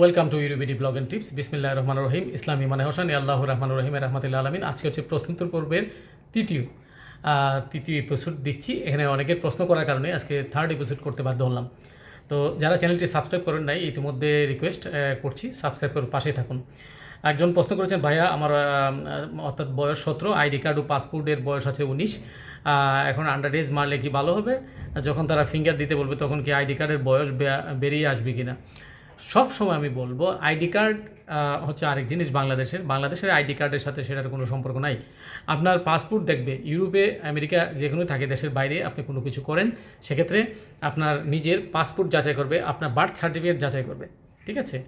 Welcome to EuroBD blog and tips বিসমিল্লাহ রহমান রহিম ইসলামী মানে হোসেন আল্লাহ রহমান রহিম রহমতুল্লাহ আলমিন আজকে হচ্ছে প্রশ্নোত্তর পর্বের তৃতীয় তৃতীয় এপিসোড দিচ্ছি। এখানে অনেকের প্রশ্ন করার কারণে আজকে থার্ড এপিসোড করতে বাধ্য হলাম। তো যারা চ্যানেলটি সাবস্ক্রাইব করেন নাই, ইতিমধ্যে রিকোয়েস্ট করছি। সাবস্ক্রাইব করে পাশেই থাকুন। একজন প্রশ্ন করেছেন, ভাইয়া, আমার অর্থাৎ বয়স সতেরো, আইডি কার্ড ও পাসপোর্টের বয়স আছে উনিশ এখন আন্ডার এজ মারলে কি ভালো হবে? যখন তারা ফিঙ্গার দিতে বলবে, তখন কি আইডি কার্ডের বয়স বেরিয়ে আসবে কি না সব সময় আমি বলব, আইডি কার্ড হচ্ছে আরেক জিনিস বাংলাদেশের। বাংলাদেশের আইডি কার্ডের সাথে সেটার কোনো সম্পর্ক নাই। আপনার পাসপোর্ট দেখবে, ইউরোপে, আমেরিকা যেখানে থাকে, দেশের বাইরে আপনি কোনো কিছু করেন, সেক্ষেত্রে আপনার নিজের পাসপোর্ট যাচাই করবে, আপনার বার্থ সার্টিফিকেট যাচাই করবে, ঠিক আছে?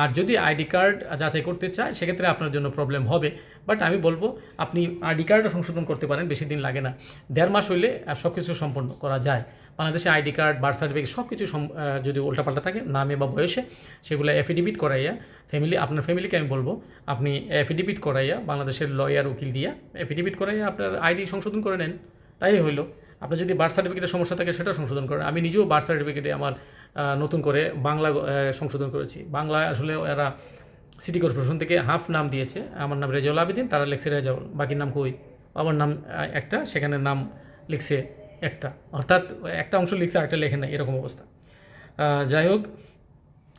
আর যদি আইডি কার্ড যাচাই করতে চায়, সেক্ষেত্রে আপনার জন্য প্রবলেম হবে। বাট আমি বলব, আপনি আইডি কার্ডও সংশোধন করতে পারেন, বেশি দিন লাগে না। দেড় মাস হইলে সব কিছু সম্পন্ন করা যায়। বাংলাদেশে আইডি কার্ড বার্থ সার্টিফিকেট সব কিছু যদি উল্টাপাল্টা থাকে, নামে বা বয়সে, সেগুলো এফিডেভিট করাইয়া ফ্যামিলি আপনার ফ্যামিলিকে আমি বলব, আপনি অ্যাফিডেভিট করাইয়া, বাংলাদেশের লয়ার উকিল দিয়া অ্যাফিডেভিট করাইয়া আপনার আইডি সংশোধন করে নেন। তাই হইল। আপনার যদি বার্থ সার্টিফিকেটের সমস্যা থাকে সেটাও সংশোধন করেন। আমি নিজেও বার্থ সার্টিফিকেটে আমার নতুন করে বাংলা সংশোধন করেছি। বাংলায় আসলে এরা সিটি কর্পোরেশন থেকে হাফ নাম দিয়েছে। আমার নাম রেজাউল আবেদিন, তারা লিখছে রেজাউল বাকির নাম কই? আমার নাম একটা, সেখানে নাম লিখছে একটা। অর্থাৎ একটা অংশ লিখছে, আরেকটা লেখে না এরকম অবস্থা। যাই হোক,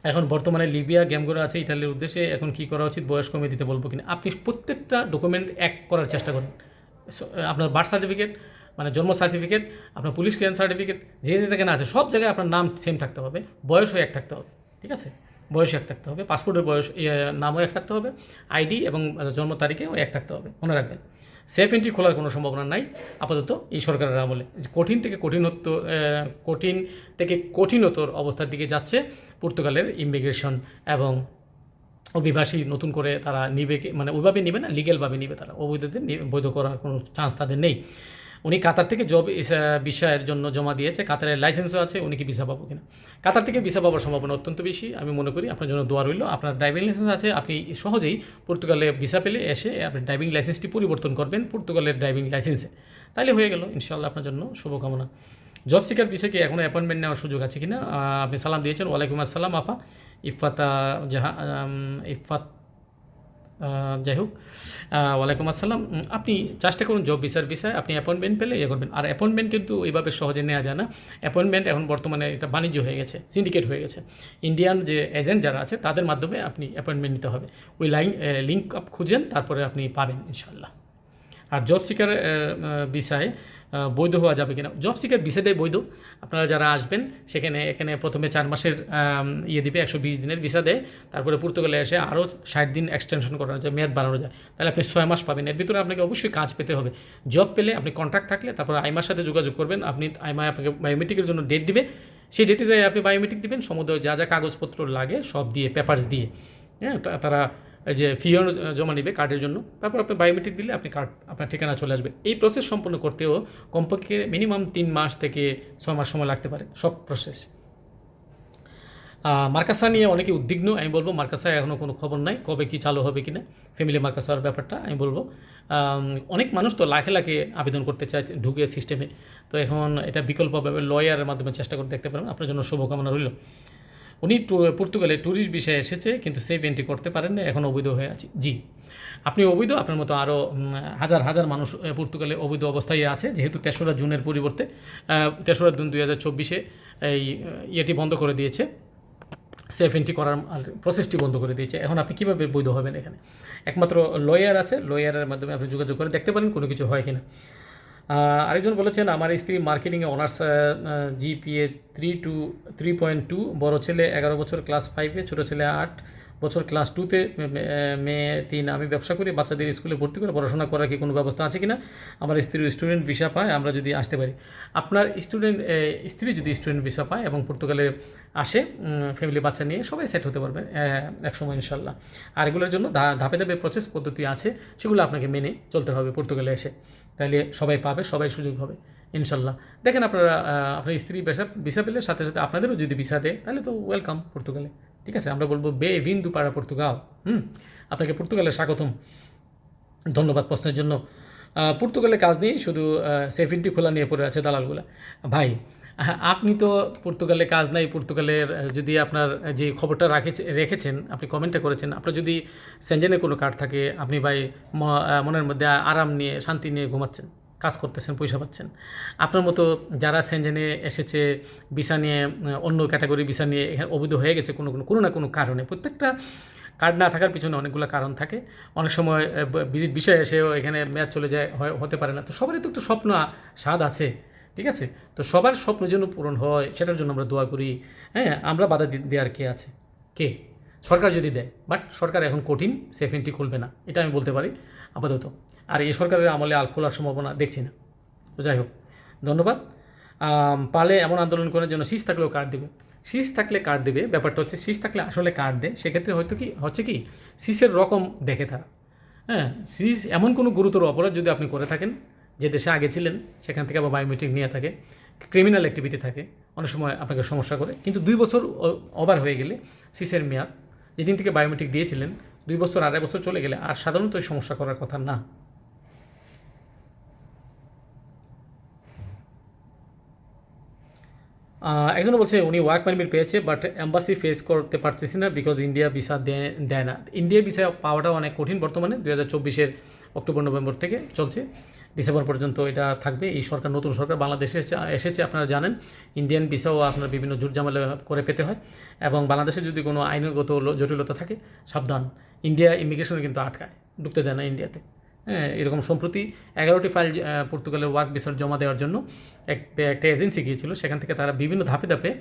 এখন বর্তমানে লিবিয়া গেমগুলো আছে ইটালির উদ্দেশ্যে। এখন কি করা উচিত, বয়স কমিয়ে দিতে বলব কিনা? আপনি প্রত্যেকটা ডকুমেন্ট এক করার চেষ্টা করেন। আপনার বার্থ সার্টিফিকেট মানে জন্ম সার্টিফিকেট আপনার পুলিশ ক্লিয়ারেন্স সার্টিফিকেট যে যে যেখানে আছে সব জায়গায় আপনার নাম সেম থাকতে হবে বয়সও এক থাকতে হবে ঠিক আছে? বয়স এক থাকতে হবে পাসপোর্টের বয়স ইয়ে, নামও এক থাকতে হবে আইডি এবং জন্ম তারিখেও এক থাকতে হবে মনে রাখবেন। সেফ এন্ট্রি খোলার কোনো সম্ভাবনা নাই আপাতত এই সরকারের আমলে। কঠিন থেকে কঠিনত্ব কঠিন থেকে কঠিনতর অবস্থার দিকে যাচ্ছে পর্তুগালের ইমিগ্রেশন এবং অভিবাসী নতুন করে তারা নিবে মানে ওইভাবে নিবে না লিগেলভাবে নিবে তারা অবৈধদের বৈধ করার কোনো চান্স তাদের নেই। উনি কাতার থেকে জব বিষয়ের জন্য জমা দিয়েছে। কাতারের লাইসেন্সও আছে, উনি কি ভিসা পাবো কিনা? কাতার থেকে ভিসা পাওয়ার সম্ভাবনা অত্যন্ত বেশি, আমি মনে করি। আপনার জন্য দোয়া রইল। আপনার ড্রাইভিং লাইসেন্স আছে, আপনি সহজেই পর্তুগালে ভিসা পেলে এসে আপনি ড্রাইভিং লাইসেন্সটি পরিবর্তন করবেন পর্তুগালের ড্রাইভিং লাইসেন্সে তাহলে হয়ে গেল, ইনশাআল্লাহ আপনার জন্য শুভকামনা। জব সিকার বিষয়ে কি এখনও অ্যাপয়েন্টমেন্ট নেওয়ার সুযোগ আছে কিনা? আপনি সালাম দিয়েছেন। ওয়ালাইকুম আসসালাম, আপা। ইফাতা জাহা ইফাত যাই হোক ওয়ালাইকুম আসসালাম। আপনি চেষ্টা করুন জব ভিসার বিষয়ে আপনি অ্যাপয়েন্টমেন্ট পেলে ইয়ে করবেন। আর অ্যাপয়েন্টমেন্ট কিন্তু এইভাবে সহজে নেওয়া যায় না। অ্যাপয়েন্টমেন্ট এখন বর্তমানে এটা বাণিজ্য হয়ে গেছে সিন্ডিকেট হয়ে গেছে। ইন্ডিয়ান যে এজেন্ট যারা আছে, তাদের মাধ্যমে আপনি অ্যাপয়েন্টমেন্ট নিতে হবে। ওই লাইন লিঙ্ক আপ খুঁজেন, তারপরে আপনি পাবেন ইনশাল্লাহ আর জব সিকার বিষয়ে বৈধ হওয়া যাবে কিনা। জব সিকার বিষয়টাই বৈধ। আপনারা যারা আসবেন, সেখানে, এখানে প্রথমে চার মাসের ইয়ে দিবে, একশো বিশ দিনের ভিসা দেয় তারপরে পর্তুগালে এসে আরও ষাট দিন এক্সটেনশন করানো যায়, মেয়াদ বাড়ানো যায়। তাহলে আপনি ছয় মাস পাবেন। এর ভিতরে আপনাকে অবশ্যই কাজ পেতে হবে। জব পেলে আপনি কন্ট্রাক্ট থাকলে তারপর আইমার সাথে যোগাযোগ করবেন। আপনি আইমা আপনাকে বায়োমেট্রিকের জন্য ডেট দিবে। সেই ডেটে যায় আপনি বায়োমেট্রিক দিবেন। সমুদ্র যা যা কাগজপত্র লাগে সব দিয়ে পেপারস দিয়ে। হ্যাঁ তারা যে ফিও জমা নেবে কার্ডের জন্য। তারপর আপনি বায়োমেট্রিক দিলে আপনি কার্ড আপনার ঠিকানা চলে আসবে। এই প্রসেস সম্পন্ন করতেও কমপক্ষে মিনিমাম তিন মাস থেকে ছয় মাস সময় লাগতে পারে সব প্রসেস মার্কাসা নিয়ে অনেকে উদ্বিগ্ন, আমি বলব মার্কাসা এখনও কোনো খবর নাই, কবে কি চালু হবে কিনা ফ্যামিলি মার্কাসার ব্যাপারটা আমি বলব। অনেক মানুষ তো লাখে লাখে আবেদন করতে চায় ঢুকে সিস্টেমে তো এখন এটা বিকল্পভাবে লয়ারের মাধ্যমে চেষ্টা করে দেখতে পারেন আপনার জন্য শুভকামনা রইল। উনি পর্তুগালে ট্যুরিস্ট বিষয়ে এসেছে কিন্তু সেফ এন্ট্রি করতে পারেন না এখন অবৈধ হয়ে আছে। জি। আপনি অবৈধ আপনার মতো আরও হাজার হাজার মানুষ পর্তুগালে অবৈধ অবস্থায় আছে যেহেতু তেসরা জুনের পরিবর্তে তেসরা জুন দুই হাজার চব্বিশে এই ইয়েটি বন্ধ করে দিয়েছে। সেফ এন্ট্রি করার প্রসেসটি বন্ধ করে দিয়েছে। এখন আপনি কীভাবে বৈধ হবেন এখানে? একমাত্র লয়ার আছে লয়ারের মাধ্যমে আপনি যোগাযোগ করে দেখতে পারেন কোনো কিছু হয় কিনা। আহ, আরেকজন বলেছেন, আমার স্ত্রী মার্কেটিংয়ে honours GPA three two three point two বড়ো ছেলে এগারো বছর ক্লাস ফাইভে ছোটো ছেলে আট। বছর ক্লাস টুতে মেয়ে তিন আমি ব্যবসা করি, বাচ্চাদের স্কুলে ভর্তি করে পড়াশোনা করার কি কোনো ব্যবস্থা আছে কি না আমার স্ত্রী স্টুডেন্ট ভিসা পায়, আমরা যদি আসতে পারি। আপনার স্টুডেন্ট স্ত্রী যদি স্টুডেন্ট ভিসা পায় এবং পর্তুগালে আসে ফ্যামিলি বাচ্চা নিয়ে, সবাই সেট হতে পারবে এক সময় ইনশাল্লাহ আর এগুলোর জন্য ধাপে ধাপে প্রসেস পদ্ধতি আছে, সেগুলো আপনাকে মেনে চলতে হবে পর্তুগালে এসে। তাহলে সবাই পাবে, সবাই সুযোগ হবে ইনশাল্লাহ দেখেন আপনারা আপনার স্ত্রী ভিসা পেলে সাথে সাথে আপনাদেরও যদি ভিসা দেয় তাহলে তো ওয়েলকাম পর্তুগালে। ঠিক আছে আমরা বলব বে ভিন্দু পাড়া পর্তুগাল। হুম আপনাকে পর্তুগালে স্বাগতম। ধন্যবাদ প্রশ্নের জন্য। আহ, পর্তুগালে কাজ নেই শুধু সেফিনটি খোলা নিয়ে পড়ে আছে দালালগুলা। ভাই আপনি তো পর্তুগালে কাজ নাই পর্তুগালের যদি আপনার যে খবরটা রাখেছে রেখেছেন আপনি কমেন্টটা করেছেন আপনার যদি সেঞ্জেনের কোনো কার্ড থাকে আপনি ভাই মনের মধ্যে আরাম নিয়ে শান্তি নিয়ে ঘুমাচ্ছেন। কাজ করতেছেন, পয়সা পাচ্ছেন। আপনার মতো যারা সেঞ্জেনে এসেছে, ভিসা নিয়ে, অন্য ক্যাটাগরি ভিসা নিয়ে এখানে অবৈধ হয়ে গেছে কোনো কোনো কোনো না কোনো কারণে, প্রত্যেকটা কার্ড না থাকার পিছনে অনেকগুলো কারণ থাকে। অনেক সময় ভিজিট বিষয় এসেও এখানে ম্যাচ চলে যায় হতে পারে না। তো সবারই তো একটু স্বপ্ন স্বাদ আছে, ঠিক আছে? তো সবার স্বপ্ন যেন পূরণ হয়, সেটার জন্য আমরা দোয়া করি হ্যাঁ? আমরা বাধা দেওয়ার কে আছে? কে? সরকার যদি দেয়, বাট সরকার এখন কঠিন সেফ এন্ট্রি খুলবে না, এটা আমি বলতে পারি, আপাতত। আর এই সরকারের আমলে আল খোলার সম্ভাবনা দেখছি না। তো যাই হোক, ধন্যবাদ। পারলে এমন আন্দোলন করার জন্য শীষ থাকলেও কার্ড দেবে? শীষ থাকলে কার্ড দেবে? ব্যাপারটা হচ্ছে শীষ থাকলে আসলে কার্ড দেয়? সেক্ষেত্রে হয়তো কি, হচ্ছে কি, শীষের রকম দেখে তারা। হ্যাঁ শীষ এমন কোনো গুরুতর অপরাধ যদি আপনি করে থাকেন, যে দেশে আগে ছিলেন, সেখান থেকে আবার বায়োমেট্রিক নিয়ে থাকে, ক্রিমিনাল অ্যাক্টিভিটি থাকে, অনেক সময় আপনাকে সমস্যা করে, কিন্তু দুই বছর ওভার হয়ে গেলে শীষের মেয়াদ, যেদিন থেকে বায়োমেট্রিক দিয়েছিলেন, দুই বছর আড়াই বছর চলে গেলে আর সাধারণত এই সমস্যা করার কথা না। একজনে বলছে উনি ওয়ার্ক পারমিট পেয়েছে বাট অ্যাম্বাসি ফেস করতে পারতেছি না বিকজ ইন্ডিয়া ভিসা দেয় না। ইন্ডিয়া ভিসা পাওয়াটাও অনেক কঠিন বর্তমানে দু হাজার চব্বিশের অক্টোবর, নভেম্বর থেকে চলছে। ডিসেম্বর পর্যন্ত এটা থাকবে। এই সরকার, নতুন সরকার বাংলাদেশে এসেছে, আপনারা জানেন। ইন্ডিয়ান ভিসাও আপনার বিভিন্ন ঝুটঝামেলা করে পেতে হয়। এবং বাংলাদেশে যদি কোনো আইনগত জটিলতা থাকে, সাবধান। ইন্ডিয়া ইমিগ্রেশনে কিন্তু আটকায়, ঢুকতে দেয় না ইন্ডিয়াতে এরকম সম্প্রতি এগারোটি ফাইল পর্তুগালের ওয়ার্ক ভিসার জমা দেওয়ার জন্য এক, একটা এজেন্সি গিয়েছিল। সেখান থেকে তারা বিভিন্ন ধাপে ধাপে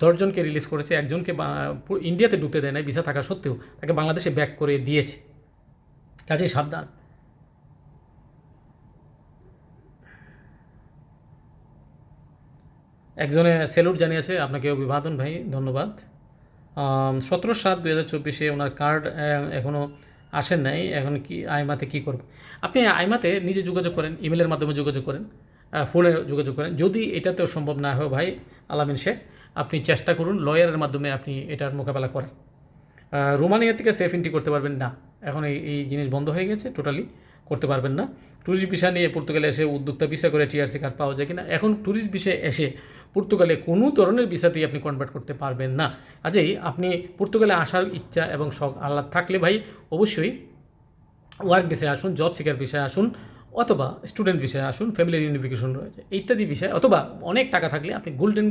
দশজনকে রিলিজ করেছে। একজনকে ইন্ডিয়াতে ঢুকতে দেয় না ভিসা থাকা সত্ত্বেও তাকে বাংলাদেশে ব্যাক করে দিয়েছে। কাজেই সাবধান। একজনে সেলুট জানিয়েছে, আপনাকে অভিবাদন ভাই, ধন্যবাদ। সতেরো সাত দু হাজার চব্বিশে ওনার কার্ড এখনও আসেন নাই, এখন কি, আইমাতে কি করব? আপনি আইমাতে নিজে যোগাযোগ করেন, ইমেলের মাধ্যমে যোগাযোগ করেন ফোনে যোগাযোগ করেন। যদি এটাতেও সম্ভব না হয় ভাই, আলামিন শেখ, আপনি চেষ্টা করুন, লয়ারের মাধ্যমে আপনি এটার মোকাবেলা করেন। রোমানিয়া থেকে সেফ এন্ট্রি করতে পারবেন না। এখন এই এই জিনিস বন্ধ হয়ে গেছে টোটালি করতে পারবেন না। ট্যুরিস্ট ভিসা নিয়ে পর্তুগালে এসে উদ্যোক্তা ভিসা করে টিআরসি কার্ড পাওয়া যায় কিনা? এখন ট্যুরিস্ট ভিসায় এসে পর্তুগালে কোনো ধরনের ভিসাতেই আপনি কনভার্ট করতে পারবেন না। কাজেই আপনি পর্তুগালে আসার ইচ্ছা এবং শখ আল্লাহ থাকলে ভাই অবশ্যই ওয়ার্ক বিষয়ে আসুন জব সিকার বিষয়ে আসুন অথবা স্টুডেন্ট বিষয়ে আসুন ফ্যামিলি ইউনিফিকেশন রয়েছে। ইত্যাদি বিষয় অথবা অনেক টাকা থাকলে আপনি গোল্ডেন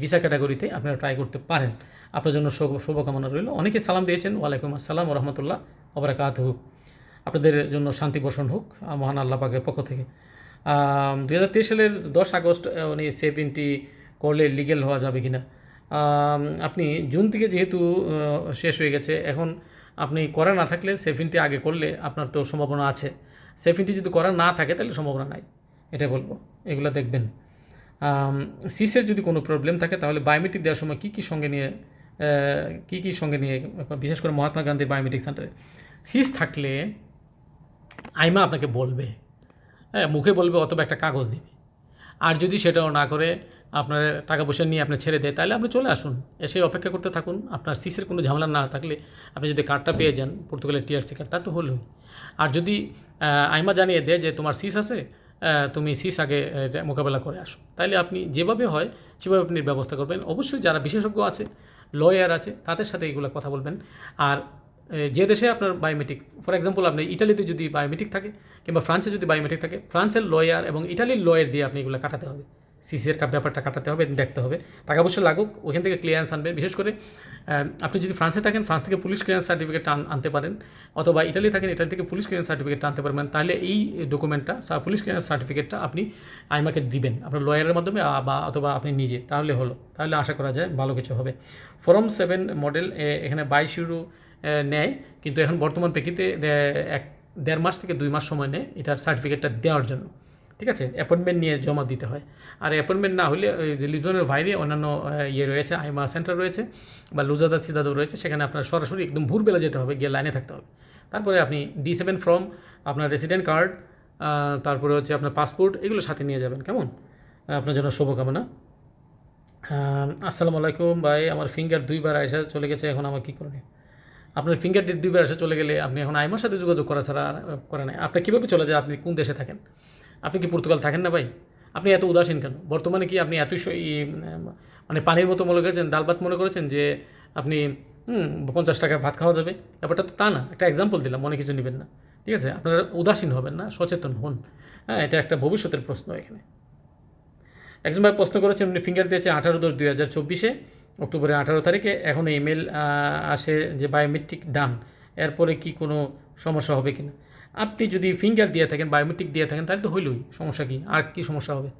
ভিসা ক্যাটাগরিতে আপনারা ট্রাই করতে পারেন। আপনার জন্য শুভ, শুভকামনা রইল। অনেকে সালাম দিয়েছেন, ওয়ালাইকুম আসসালাম রহমতুল্লাহ অবরাকাত হোক আপনাদের জন্য শান্তি বর্ষণ হোক মহান আল্লাহ পাকের পক্ষ থেকে। দু হাজার তেইশ সালের দশ আগস্ট উনি সেভেন্টি করলে লিগেল হওয়া যাবে কি না আপনি জুন থেকে যেহেতু শেষ হয়ে গেছে, এখন আপনি করা না থাকলে সেভেন্টি আগে করলে আপনার তো সম্ভাবনা আছে। সেভেন্টি যদি করা না থাকে, তাহলে সম্ভাবনা নাই এটা বলব, এগুলো দেখবেন। সিসের যদি কোনো প্রবলেম থাকে, তাহলে বায়োমেট্রিক দেওয়ার সময় কী কী সঙ্গে নিয়ে কী কী সঙ্গে নিয়ে, বিশেষ করে মহাত্মা গান্ধী বায়োমেট্রিক সেন্টারে সিস থাকলে আইমা আপনাকে বলবে হ্যাঁ মুখে বলবে, অথবা একটা কাগজ দিবে। আর যদি সেটাও না করে, আপনার টাকা পয়সা নিয়ে আপনি ছেড়ে দেয়, তাহলে আপনি চলে আসুন। এসে অপেক্ষা করতে থাকুন। আপনার সিসের কোনো ঝামেলা না থাকলে আপনি যদি কার্ডটা পেয়ে যান, পর্তুগালের টিআরসি কার্ড তা তো হলোই আর যদি আইমা জানিয়ে দেয় যে তোমার সিস আছে তুমি সিস আগে মোকাবেলা করে আসো। তাহলে আপনি যেভাবে হয়, সেভাবে আপনি ব্যবস্থা করবেন। অবশ্যই যারা বিশেষজ্ঞ আছে লয়ার আছে, তাদের সাথে এগুলো কথা বলবেন। আর যে দেশে আপনার বায়োমেট্রিক ফর এক্সাম্পল আপনি ইটালিতে যদি বায়োমেট্রিক থাকে, কিংবা ফ্রান্সে যদি বায়োমেট্রিক থাকে, ফ্রান্সের লয়ার এবং ইটালির লয়ার দিয়ে আপনি এগুলো কাটাতে হবে। সিসির ব্যাপারটা কাটাতে হবে, দেখতে হবে। টাকা পয়সা লাগুক ওখান থেকে ক্লিয়ারেন্স আনবেন বিশেষ করে আপনি যদি ফ্রান্সে থাকেন, ফ্রান্স থেকে পুলিশ ক্লিয়ারেন্স সার্টিফিকেট আনতে পারেন, অথবা ইটালি থাকেন, ইটালি থেকে পুলিশ ক্লিয়ারেন্স সার্টিফিকেটটা আনতে পারবেন, তাহলে এই ডকুমেন্টটা পুলিশ ক্লিয়ারেন্স সার্টিফিকেটটা আপনি আইমাকে দিবেন। আপনার লয়ারের মাধ্যমে বা, অথবা আপনি নিজে, তাহলে হলো। তাহলে আশা করা যায় ভালো কিছু হবে। ফরম সেভেন মডেল এখানে বাইশ ইউরো নেয়। কিন্তু এখন বর্তমান প্রেক্ষিতে এক, দেড় মাস থেকে দুই মাস সময় নেয় এটার সার্টিফিকেটটা দেওয়ার জন্য। ঠিক আছে? অ্যাপয়েন্টমেন্ট নিয়ে জমা দিতে হয়। আর অ্যাপয়েন্টমেন্ট না হলে যে লিজনের বাইরে অন্যান্য ইয়ে রয়েছে, আইমা সেন্টার রয়েছে বা লুজাদা সিদাদও রয়েছে, সেখানে আপনার সরাসরি একদম ভোরবেলা যেতে হবে, গিয়ে লাইনে থাকতে হবে। তারপরে আপনি ডি সেভেন ফর্ম আপনার রেসিডেন্ট কার্ড তারপরে হচ্ছে আপনার পাসপোর্ট এগুলো সাথে নিয়ে যাবেন। কেমন? আপনার জন্য শুভকামনা। আসসালামু আলাইকুম ভাই, আমার ফিঙ্গার দুইবার আয়সা চলে গেছে, এখন আমার কী করণীয়? আপনার ফিঙ্গার ডেট দুইবার এসে চলে গেলে আপনি এখন আইমার সাথে যোগাযোগ করা ছাড়া করে নাই আপনি কীভাবে চলে যায়? আপনি কোন দেশে থাকেন? আপনি কি পর্তুগাল থাকেন না ভাই? আপনি এত উদাসীন কেন? বর্তমানে কি আপনি এতই মানে পানির মতো মনে করেছেন, ডাল ভাত মনে করেছেন যে আপনি পঞ্চাশ টাকা ভাত খাওয়া যাবে? ব্যাপারটা তো তা না। একটা এক্সাম্পল দিলাম, মনে কিছু নেবেন না। ঠিক আছে? আপনারা উদাসীন হবেন না, সচেতন হন। হ্যাঁ এটা একটা ভবিষ্যতের প্রশ্ন এখানে। একজন ভাই প্রশ্ন করেছেন, উনি ফিঙ্গার দিয়েছে আঠারো দশ দুই হাজার চব্বিশে। অক্টোবরের আঠারো তারিখে এখন ইমেল আসে যে বায়োমেট্রিক ডান এরপরে কি কোনো সমস্যা হবে কি না আপনি যদি ফিঙ্গার দিয়ে থাকেন বায়োমেট্রিক দিয়ে থাকেন, তাহলে তো হইলই, সমস্যা কি? আর কি সমস্যা হবে?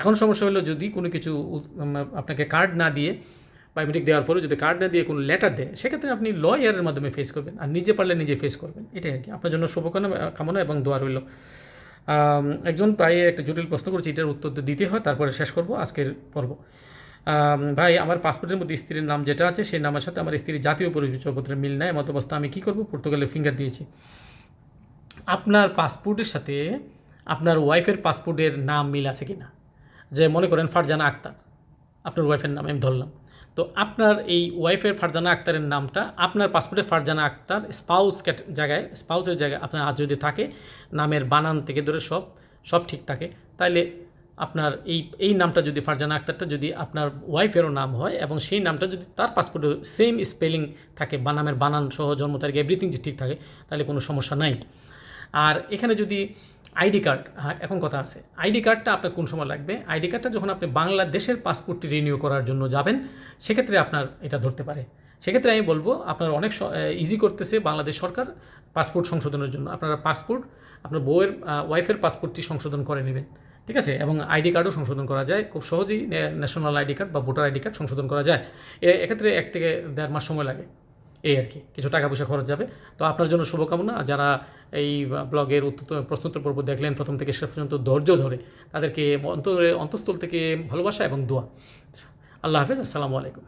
এখন সমস্যা হলো যদি কোনো কিছু আপনাকে কার্ড না দিয়ে বায়োমেট্রিক দেওয়ার পরে যদি কার্ড না দিয়ে কোনো লেটার দেয়, সেক্ষেত্রে আপনি লয়ারের মাধ্যমে ফেস করবেন, আর নিজে পারলে নিজে ফেস করবেন। এটাই আর কি। আপনার জন্য শুভকামনা, কামনা এবং দোয়া রইল। একজন প্রায় একটা জটিল প্রশ্ন করেছে, এটার উত্তর দিতে হয়, তারপরে শেষ করব, আজকের পর্ব। ভাই, আমার পাসপোর্টের মধ্যে স্ত্রীর নাম যেটা আছে, সেই নামের সাথে আমার স্ত্রীর জাতীয় পরিচয়পত্রের মিল নেয় এমত অবস্থা আমি কী করব? পর্তুগালের ফিঙ্গার দিয়েছি। আপনার পাসপোর্টের সাথে আপনার ওয়াইফের পাসপোর্টের নাম মিল আছে কি না যে মনে করেন ফারজানা আক্তার, আপনার ওয়াইফের নাম আমি ধরলাম। তো আপনার এই ওয়াইফের ফারজানা আক্তারের নামটা, আপনার পাসপোর্টে ফারজানা আক্তার স্পাউস জায়গায় স্পাউসের জায়গায় আপনার আজ যদি থাকে, নামের বানান থেকে ধরে সব সব ঠিক থাকে, তাইলে আপনার এই এই নামটা যদি ফারজানা আক্তারটা যদি আপনার ওয়াইফেরও নাম হয় এবং সেই নামটা যদি তার পাসপোর্টে সেম স্পেলিং থাকে, বানামের বানান সহ, জন্ম তারিখ এভরিথিং যদি ঠিক থাকে, তাহলে কোনো সমস্যা নাই। আর এখানে যদি আইডি কার্ড হ্যাঁ এখন কথা আছে। আইডি কার্ডটা আপনার কোন সময় লাগবে? আইডি কার্ডটা যখন আপনি বাংলাদেশের পাসপোর্টটি রিনিউ করার জন্য যাবেন, সেক্ষেত্রে আপনার এটা ধরতে পারে। সেক্ষেত্রে আমি বলব, আপনার অনেক ইজি করতেছে বাংলাদেশ সরকার পাসপোর্ট সংশোধনের জন্য। আপনারা পাসপোর্ট আপনার বউয়ের ওয়াইফের পাসপোর্টটি সংশোধন করে নেবেন। ঠিক আছে? এবং আইডি কার্ডও সংশোধন করা যায়। খুব সহজেই ন্যাশনাল আইডি কার্ড বা ভোটার আইডি কার্ড সংশোধন করা যায়। এ- এক্ষেত্রে এক থেকে দেড় মাস সময় লাগে। এই আর কি। কিছু টাকা পয়সা খরচ যাবে। তো আপনার জন্য শুভকামনা। যারা এই ব্লগের উত্তর প্রশ্নোত্তর পর্ব দেখলেন, প্রথম থেকে শেষ পর্যন্ত ধৈর্য ধরে তাদেরকে অন্তরে, অন্তঃস্থল থেকে ভালোবাসা এবং দোয়া। আল্লাহ হাফেজ। আসসালামু আলাইকুম।